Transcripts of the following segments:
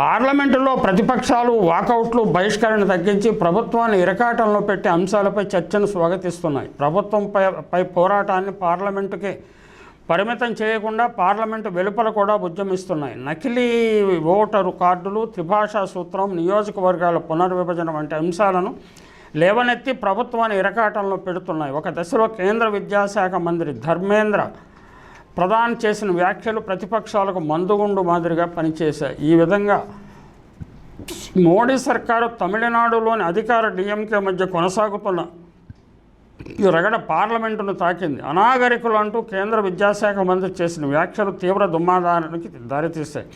పార్లమెంటులో ప్రతిపక్షాలు వాకౌట్లు బహిష్కరణ తగ్గించి ప్రభుత్వాన్ని ఇరకాటంలో పెట్టే అంశాలపై చర్చను స్వాగతిస్తున్నాయి. ప్రభుత్వంపై పై పోరాటాన్ని పార్లమెంటుకి పరిమితం చేయకుండా పార్లమెంటు వెలుపల కూడా ఉద్యమిస్తున్నాయి. నకిలీ ఓటరు కార్డులు త్రిభాషా సూత్రం నియోజకవర్గాల పునర్విభజన వంటి అంశాలను లేవనెత్తి ప్రభుత్వాన్ని ఇరకాటంలో పెడుతున్నాయి. ఒక దశలో కేంద్ర విద్యాశాఖ మంత్రి ధర్మేంద్ర ప్రధాన్ చేసిన వ్యాఖ్యలు ప్రతిపక్షాలకు మందుగుండు మాదిరిగా పనిచేశాయి. ఈ విధంగా మోడీ సర్కారు తమిళనాడులోని అధికార డిఎంకే మధ్య కొనసాగుతున్న ఈ రగడ పార్లమెంటును తాకింది. అనాగరికులు అంటూ కేంద్ర విద్యాశాఖ మంత్రి చేసిన వ్యాఖ్యలు తీవ్ర దుమ్మాదానికి దారితీశాయి.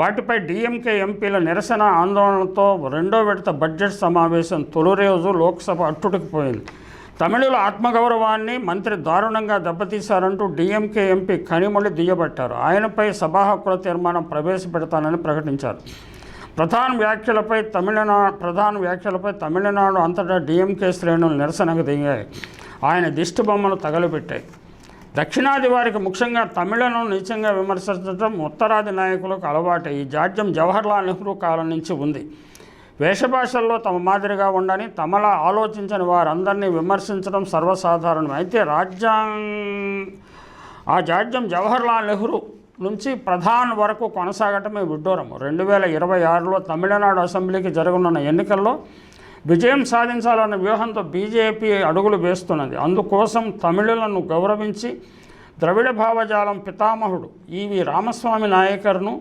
వాటిపై డిఎంకే ఎంపీల నిరసన ఆందోళనతో రెండో విడత బడ్జెట్ సమావేశం తొలి రోజు లోక్సభ అట్టుడికిపోయింది తమిళుల ఆత్మగౌరవాన్ని మంత్రి దారుణంగా దెబ్బతీశారంటూ డిఎంకే ఎంపీ కనిమొళి దుయ్యబట్టారు. ఆయనపై సభా హక్కుల తీర్మానం ప్రవేశపెడతానని ప్రకటించారు. ప్రధాన వ్యాఖ్యలపై తమిళనాడు ప్రధాన వ్యాఖ్యలపై తమిళనాడు అంతటా డిఎంకే శ్రేణులు నిరసనకు దిగాయి. ఆయన దిష్టి బొమ్మను తగలబెట్టాయి. దక్షిణాది వారికి ముఖ్యంగా తమిళను నీచంగా విమర్శించడం ఉత్తరాది నాయకులకు అలవాటే ఈ జాడ్యం జవహర్లాల్ నెహ్రూ కాలం నుంచి ఉంది. వేషభాషల్లో తమ మాదిరిగా ఉండని తమలా ఆలోచించని వారందరినీ విమర్శించడం సర్వసాధారణం. అయితే రాజ్యాంగ ఆ జాడ్యం జవహర్లాల్ నెహ్రూ నుంచి ప్రధాన్ వరకు కొనసాగటమే విడ్డూరం. రెండు వేల ఇరవై ఆరులో తమిళనాడు అసెంబ్లీకి జరగనున్న ఎన్నికల్లో విజయం సాధించాలన్న వ్యూహంతో బీజేపీ అడుగులు వేస్తున్నది. అందుకోసం తమిళులను గౌరవించి ద్రవిడ భావజాలం పితామహుడు ఈవి రామస్వామి నాయకర్ను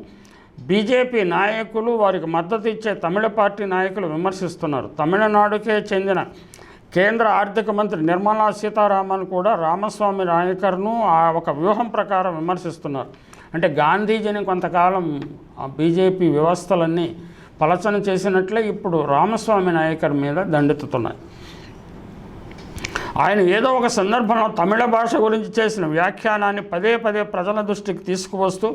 బీజేపీ నాయకులు వారికి మద్దతు ఇచ్చే తమిళ పార్టీ నాయకులు విమర్శిస్తున్నారు. తమిళనాడుకే చెందిన కేంద్ర ఆర్థిక మంత్రి నిర్మలా సీతారామన్ కూడా రామస్వామి నాయకర్ను ఆ ఒక వ్యూహం ప్రకారం విమర్శిస్తున్నారు. అంటే గాంధీజీని కొంతకాలం ఆ బీజేపీ వ్యవస్థలన్నీ పలచన చేసినట్లే ఇప్పుడు రామస్వామి నాయకర్ మీద దండెత్తుతున్నాయి. ఆయన ఏదో ఒక సందర్భంలో తమిళ భాష గురించి చేసిన వ్యాఖ్యానాన్ని పదే పదే ప్రజల దృష్టికి తీసుకువస్తూ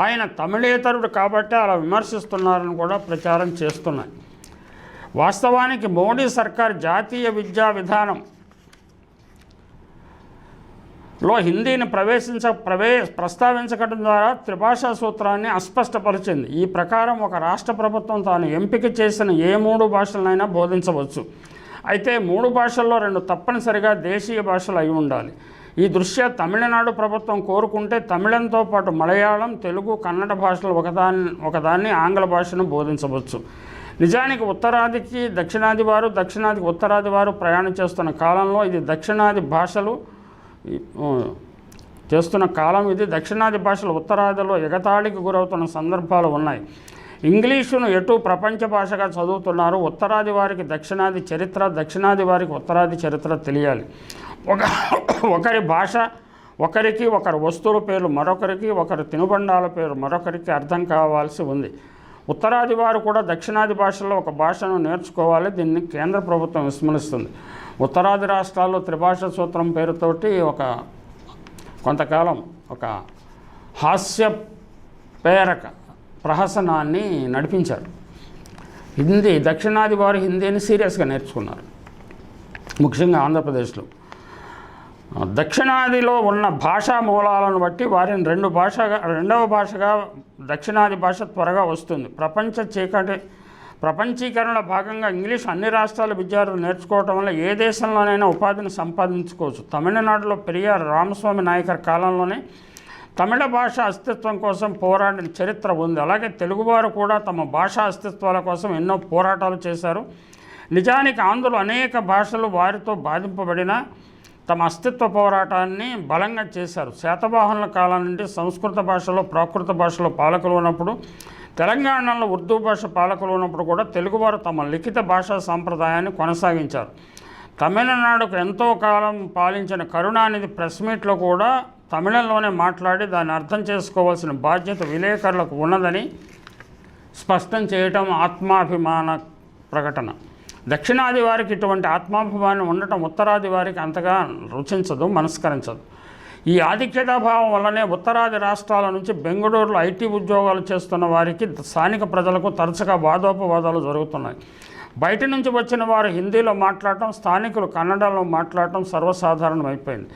ఆయన తమిళేతరుడు కాబట్టి అలా విమర్శిస్తున్నారని కూడా ప్రచారం చేస్తున్నాయి. వాస్తవానికి మోడీ సర్కార్ జాతీయ విద్యా విధానం లో హిందీని ప్రవేశించ ప్రవే ప్రస్తావించడం ద్వారా త్రిభాషా సూత్రాన్ని అస్పష్టపరిచింది. ఈ ప్రకారం ఒక రాష్ట్ర ప్రభుత్వం తాను ఎంపిక చేసిన ఏ మూడు భాషలనైనా బోధించవచ్చు. అయితే మూడు భాషల్లో రెండు తప్పనిసరిగా దేశీయ భాషలు అయి ఉండాలి. ఈ దృష్ట్యా తమిళనాడు ప్రభుత్వం కోరుకుంటే తమిళంతో పాటు మలయాళం తెలుగు కన్నడ భాషలు ఒకదాన్ని ఒకదాన్ని ఆంగ్ల భాషను బోధించవచ్చు. నిజానికి ఉత్తరాదికి దక్షిణాది వారు దక్షిణాదికి ఉత్తరాది వారు ప్రయాణం చేస్తున్న కాలంలో ఇది దక్షిణాది భాషలు చేస్తున్న కాలం ఇది దక్షిణాది భాషలు ఉత్తరాదిలో ఎగతాళికి గురవుతున్న సందర్భాలు ఉన్నాయి. ఇంగ్లీషును ఎటు ప్రపంచ భాషగా చదువుతున్నారు. ఉత్తరాది వారికి దక్షిణాది చరిత్ర దక్షిణాది వారికి ఉత్తరాది చరిత్ర తెలియాలి. ఒక ఒకరి భాష ఒకరికి ఒకరి వస్తువుల పేర్లు మరొకరికి ఒకరి తినుబండాల పేరు మరొకరికి అర్థం కావాల్సి ఉంది. ఉత్తరాది వారు కూడా దక్షిణాది భాషల్లో ఒక భాషను నేర్చుకోవాలి. దీన్ని కేంద్ర ప్రభుత్వం విస్మరిస్తుంది. ఉత్తరాది రాష్ట్రాల్లో త్రిభాష సూత్రం పేరుతోటి ఒక కొంతకాలం ఒక హాస్య పేరక ప్రహసనాన్ని నడిపించారు. హిందీ దక్షిణాది వారు హిందీని సీరియస్గా నేర్చుకున్నారు. ముఖ్యంగా ఆంధ్రప్రదేశ్లో. దక్షిణాదిలో ఉన్న భాషా మూలాలను బట్టి వారిని రెండు భాషగా రెండవ భాషగా దక్షిణాది భాష త్వరగా వస్తుంది. ప్రపంచ చీకటి ప్రపంచీకరణ భాగంగా ఇంగ్లీష్ అన్ని రాష్ట్రాల విద్యార్థులు నేర్చుకోవటం వల్ల ఏ దేశంలోనైనా ఉపాధిని సంపాదించుకోవచ్చు. తమిళనాడులో పెరియార్ రామస్వామి నాయకర్ కాలంలోనే తమిళ భాష అస్తిత్వం కోసం పోరాడిన చరిత్ర ఉంది. అలాగే తెలుగువారు కూడా తమ భాషా అస్తిత్వాల కోసం ఎన్నో పోరాటాలు చేశారు. నిజానికి ఆంధ్రులు అనేక భాషలు వారితో బాధింపబడిన తమ అస్తిత్వ పోరాటాన్ని బలంగా చేశారు. శాతవాహనుల కాలం నుండి సంస్కృత భాషలో ప్రాకృత భాషలో పాలకులు ఉన్నప్పుడు తెలంగాణలో ఉర్దూ భాష పాలకులు ఉన్నప్పుడు కూడా తెలుగువారు తమ లిఖిత భాషా సాంప్రదాయాన్ని కొనసాగించారు. తమిళనాడుకు ఎంతో కాలం పాలించిన కరుణానిధి ప్రెస్ మీట్లో కూడా తమిళంలోనే మాట్లాడి దాన్ని అర్థం చేసుకోవాల్సిన బాధ్యత విలేకరులకు ఉన్నదని స్పష్టం చేయటం ఆత్మాభిమాన ప్రకటన. దక్షిణాది వారికి ఇటువంటి ఆత్మాభిమానం ఉండటం ఉత్తరాది వారికి అంతగా రుచించదు మనస్కరించదు. ఈ ఆధిక్యతాభావం వల్లనే ఉత్తరాది రాష్ట్రాల నుంచి బెంగళూరులో ఐటీ ఉద్యోగాలు చేస్తున్న వారికి స్థానిక ప్రజలకు తరచుగా వాదోపవాదాలు జరుగుతున్నాయి. బయట నుంచి వచ్చిన వారు హిందీలో మాట్లాడటం స్థానికులు కన్నడలో మాట్లాడటం సర్వసాధారణమైపోయింది.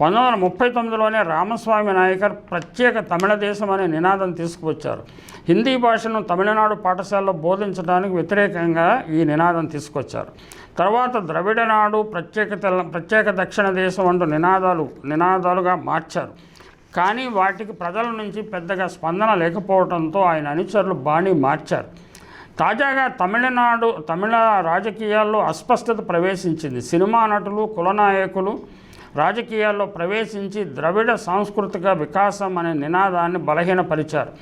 పంతొమ్మిది వందల ముప్పై తొమ్మిదిలోనే రామస్వామి నాయకర్ ప్రత్యేక తమిళ దేశం అనే నినాదం తీసుకువచ్చారు. హిందీ భాషను తమిళనాడు పాఠశాలలో బోధించడానికి వ్యతిరేకంగా ఈ నినాదం తీసుకొచ్చారు. తర్వాత ద్రవిడ నాడు ప్రత్యేక ప్రత్యేక దక్షిణ దేశం అంటూ నినాదాలు నినాదాలుగా మార్చారు. కానీ వాటికి ప్రజల నుంచి పెద్దగా స్పందన లేకపోవడంతో ఆయన అనుచరులు బాణి మార్చారు. తాజాగా తమిళనాడు తమిళ రాజకీయాల్లో అస్పష్టత ప్రవేశించింది. సినిమా నటులు కులనాయకులు రాజకీయాల్లో ప్రవేశించి ద్రవిడ సాంస్కృతిక వికాసం అనే నినాదాన్ని బలహీనపరిచారు.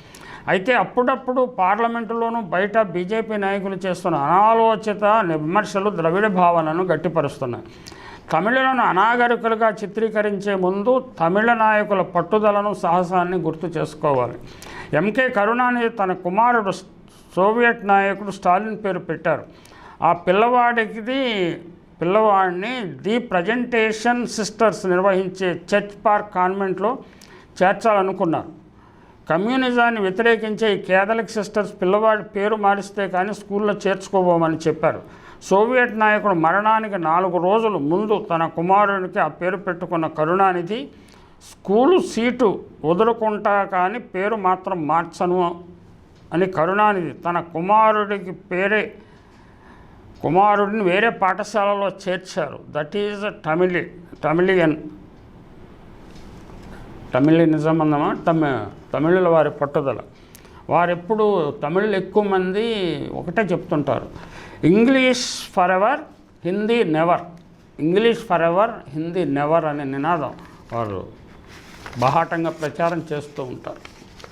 అయితే అప్పుడప్పుడు పార్లమెంటులోనూ బయట బీజేపీ నాయకులు చేస్తున్న అనాలోచిత విమర్శలు ద్రవిడ భావనను గట్టిపరుస్తున్నాయి. తమిళులను అనాగరికులుగా చిత్రీకరించే ముందు తమిళ నాయకుల పట్టుదలను సాహసాన్ని గుర్తు చేసుకోవాలి. ఎంకే కరుణానిధి తన కుమారుడు సోవియట్ నాయకుడు స్టాలిన్ పేరు పెట్టారు. ఆ పిల్లవాడికి పిల్లవాడిని ది ప్రజెంటేషన్ సిస్టర్స్ నిర్వహించే చర్చ్ పార్క్ కాన్వెంట్లో చేర్చాలనుకున్నారు. కమ్యూనిజాన్ని వ్యతిరేకించే ఈ కేథలిక్ సిస్టర్స్ పిల్లవాడి పేరు మారిస్తే కానీ స్కూల్లో చేర్చుకోబోమని చెప్పారు. సోవియట్ నాయకుడు మరణానికి నాలుగు రోజులు ముందు తన కుమారునికి ఆ పేరు పెట్టుకున్న కరుణానిధి స్కూలు సీటు వదులుకుంటా కానీ పేరు మాత్రం మార్చను అని కరుణానిధి తన కుమారుడికి పేరే కుమారుడిని వేరే పాఠశాలలో చేర్చారు. దట్ ఈజ్ తమిళి తమిళియన్ తమిళినిజం అన్నమా? తమి తమిళుల వారి పట్టుదల. వారెప్పుడు తమిళ్ ఎక్కువ మంది ఒకటే చెప్తుంటారు. English for ever Hindi never English for ever Hindi never అనే నినాదం వారు బహాటంగా ప్రచారం చేస్తూ ఉంటారు.